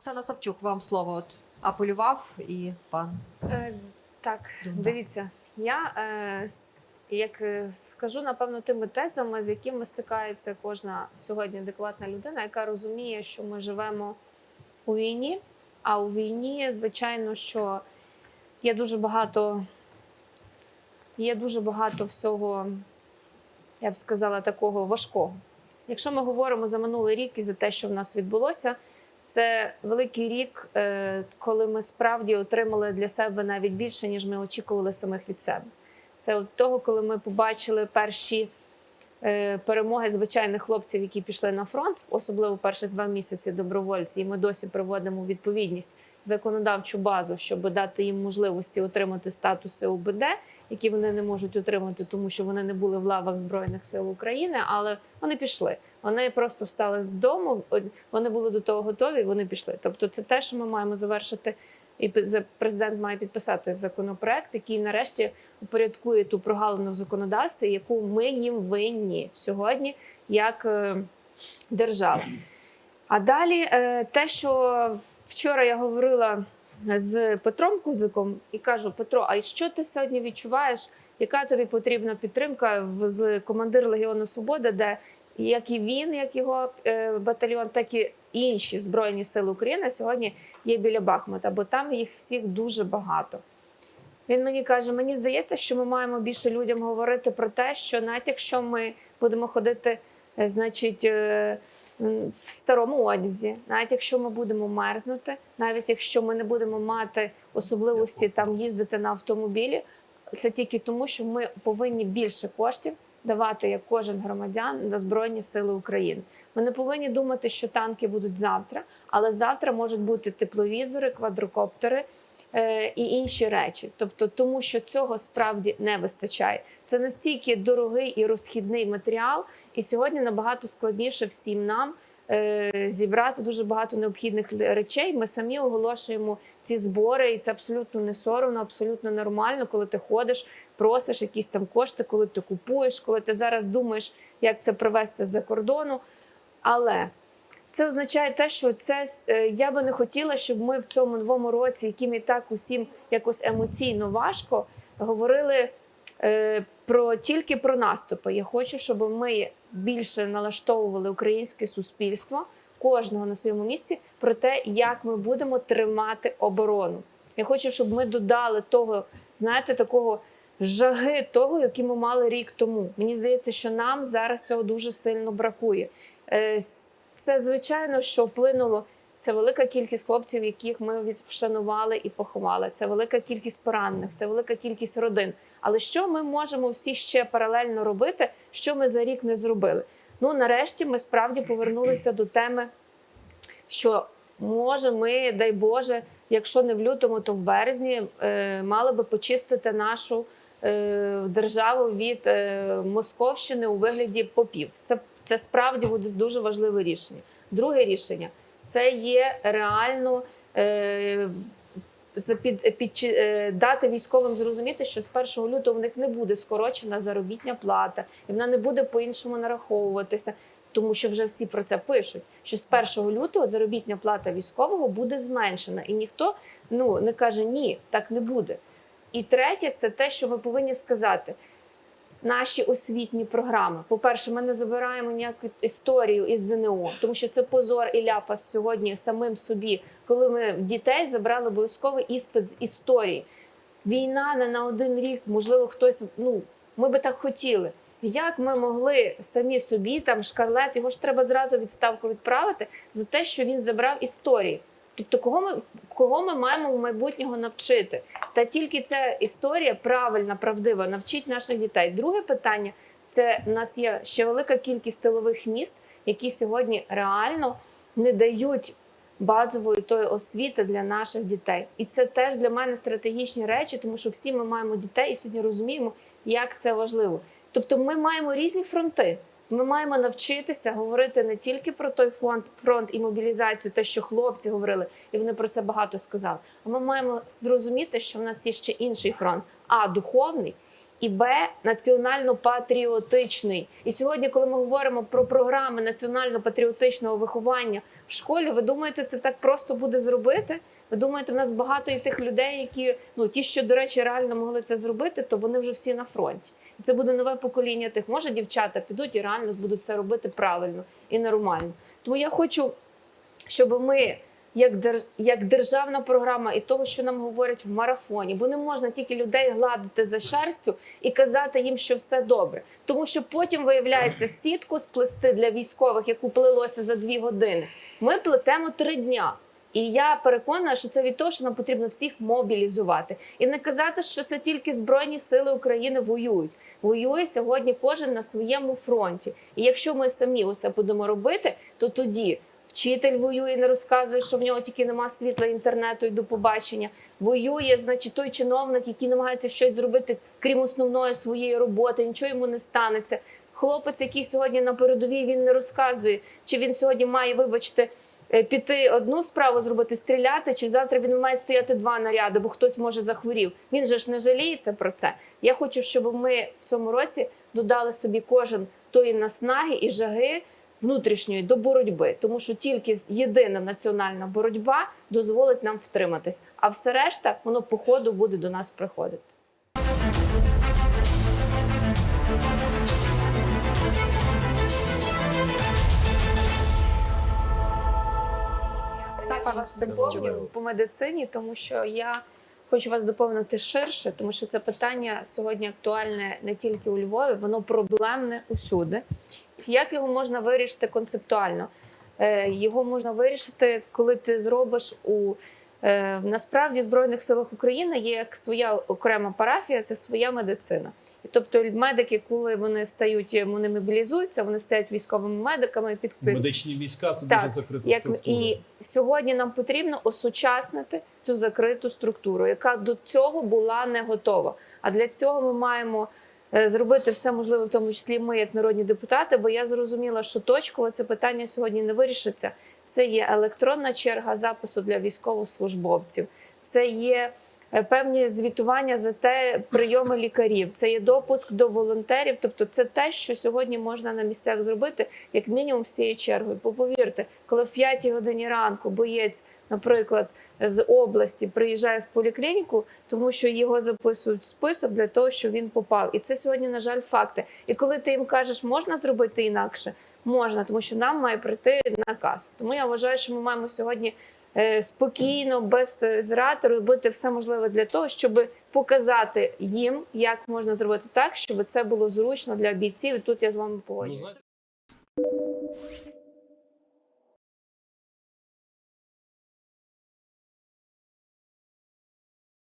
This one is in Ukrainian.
Оксана Савчук, вам слово от апелював і пан. Е, так, дивіться, я е, як е, скажу, напевно, тими тезами, з якими стикається кожна сьогодні адекватна людина, яка розуміє, що ми живемо у війні. А у війні, звичайно, що є дуже багато, є дуже багато всього, я б сказала, такого важкого. Якщо ми говоримо за минулий рік і за те, що в нас відбулося, це великий рік, е, коли ми справді отримали для себе навіть більше, ніж ми очікували самих від себе. Це от того, коли ми побачили перші е, перемоги звичайних хлопців, які пішли на фронт, особливо перших два місяці добровольці, і ми досі приводимо відповідність законодавчу базу, щоб дати їм можливості отримати статуси УБД, які вони не можуть отримати, тому що вони не були в лавах Збройних сил України, але вони пішли. Вони просто встали з дому, вони були до того готові, вони пішли. Тобто, це те, що ми маємо завершити, і президент має підписати законопроект, який нарешті упорядкує ту прогалину в законодавстві, яку ми їм винні сьогодні як е, держава. А далі е, те, що вчора я говорила з Петром Кузиком і кажу: Петро, а що ти сьогодні відчуваєш? Яка тобі потрібна підтримка з командир Легіону Свобода, де як і він, як його е, батальйон, так і інші збройні сили України сьогодні є біля Бахмута, бо там їх всіх дуже багато. Він мені каже: мені здається, що ми маємо більше людям говорити про те, що навіть якщо ми будемо ходити, е, значить, е, в старому одязі, навіть якщо ми будемо мерзнути, навіть якщо ми не будемо мати особливості там їздити на автомобілі, це тільки тому, що ми повинні більше коштів давати як кожен громадян на Збройні Сили України. Ми не повинні думати, що танки будуть завтра, але завтра можуть бути тепловізори, квадрокоптери. е, І інші речі, тобто тому, що цього справді не вистачає. Це настільки дорогий і розхідний матеріал, і сьогодні набагато складніше всім нам зібрати дуже багато необхідних речей. Ми самі оголошуємо ці збори, і це абсолютно не соромно, абсолютно нормально, коли ти ходиш, просиш якісь там кошти, коли ти купуєш, коли ти зараз думаєш, як це привезти з-за кордону. Але це означає те, що це е, я би не хотіла, щоб ми в цьому новому році, яким і так усім якось емоційно важко, говорили е, про тільки про наступи. Я хочу, щоб ми більше налаштовували українське суспільство кожного на своєму місці про те, як ми будемо тримати оборону. Я хочу, щоб ми додали того, знаєте, такого жаги того, який ми мали рік тому. Мені здається, що нам зараз цього дуже сильно бракує. Е, Це звичайно, що вплинуло. Це велика кількість хлопців, яких ми від- вшанували і поховали. Це велика кількість поранених, це велика кількість родин. Але що ми можемо всі ще паралельно робити, що ми за рік не зробили? Ну нарешті ми справді повернулися до теми, що може, ми, дай Боже, якщо не в лютому, то в березні е, мали би почистити нашу е, державу від е, Московщини у вигляді попів. Це, це справді буде дуже важливе рішення. Друге рішення це є реально. Е, під, під, е, дати військовим зрозуміти, що з 1 лютого в них не буде скорочена заробітня плата, і вона не буде по-іншому нараховуватися, тому що вже всі про це пишуть. Що з 1 лютого заробітня плата військового буде зменшена, і ніхто ну не каже ні, так не буде. І третє, це те, що ми повинні сказати. Наші освітні програми. По-перше, ми не забираємо ніяку історію із ЗНО, тому що це позор і ляпас сьогодні самим собі, коли ми дітей забрали обов'язковий іспит з історії. Війна не на один рік, можливо, хтось. Ну ми би так хотіли. Як ми могли самі собі там шкарлет, його ж треба зразу відставку відправити за те, що він забрав історії. Тобто, кого ми кого ми маємо в майбутнього навчити? Та тільки ця історія правильна, правдива, навчить наших дітей. Друге питання це в нас є ще велика кількість тилових міст, які сьогодні реально не дають базової тої освіти для наших дітей. І це теж для мене стратегічні речі, тому що всі ми маємо дітей і сьогодні розуміємо, як це важливо. Тобто, ми маємо різні фронти. Ми маємо навчитися говорити не тільки про той фонд, фронт і мобілізацію, те, що хлопці говорили, і вони про це багато сказали. А ми маємо зрозуміти, що в нас є ще інший фронт, а духовний і Б національно-патріотичний. І сьогодні, коли ми говоримо про програми національно-патріотичного виховання в школі, ви думаєте, це так просто буде зробити? Ви думаєте, в нас багато і тих людей, які ну ті, що до речі, реально могли це зробити, то вони вже всі на фронті. І це буде нове покоління тих. Може, дівчата підуть і реально будуть це робити правильно і нормально. Тому я хочу, щоб ми. Як держ... як державна програма і того, що нам говорять в марафоні, бо не можна тільки людей гладити за шерстю і казати їм, що все добре, тому що потім виявляється сітку сплести для військових, яку плелося за дві години. Ми плетемо три дня. І я переконана, що це від того, що нам потрібно всіх мобілізувати і не казати, що це тільки збройні сили України воюють. Воює сьогодні кожен на своєму фронті. І якщо ми самі усе будемо робити, то тоді вчитель воює, не розказує, що в нього тільки нема світла, інтернету і до побачення. Воює, значить, той чиновник, який намагається щось зробити, крім основної своєї роботи, нічого йому не станеться. Хлопець, який сьогодні на передовій, він не розказує, чи він сьогодні має, вибачте, е, піти одну справу зробити, стріляти, чи завтра він має стояти два наряди, бо хтось може захворів. Він же ж не жаліється про це. Я хочу, щоб ми в цьому році додали собі кожен тої наснаги і жаги внутрішньої до боротьби, тому що тільки єдина національна боротьба дозволить нам втриматись, а все решта воно по ходу буде до нас приходити. Так, Станіславе. доповню по медицині, тому що я хочу вас доповнити ширше, тому що це питання сьогодні актуальне не тільки у Львові, воно проблемне усюди. Як його можна вирішити концептуально? Е, Його можна вирішити, коли ти зробиш у насправді в Збройних силах України є як своя окрема парафія, це своя медицина. І тобто медики, коли вони стають, вони мобілізуються, вони стають військовими медиками під під- Медичні війська це Так, дуже закрита як структура. і сьогодні нам потрібно осучаснити цю закриту структуру, яка до цього була не готова. А для цього ми маємо е, зробити все можливе, в тому числі ми, як народні депутати. Бо я зрозуміла, що точково це питання сьогодні не вирішиться. Це є електронна черга запису для військовослужбовців. Це є е, певні звітування за те прийоми лікарів. Це є допуск до волонтерів. Тобто, це те, що сьогодні можна на місцях зробити, як мінімум з цією чергою. Бо повірте, коли в 5 годині ранку боєць, наприклад, з області приїжджає в поліклініку, тому що його записують в список для того, щоб він попав. І це сьогодні, на жаль, факти. І коли ти їм кажеш, можна зробити інакше, можна, тому що нам має прийти наказ. Тому я вважаю, що ми маємо сьогодні. е, Спокійно, без е, зрад робити все можливе для того, щоб показати їм, як можна зробити так, щоб це було зручно для бійців. І тут я з вами Ну, погоджуюся. знаєте,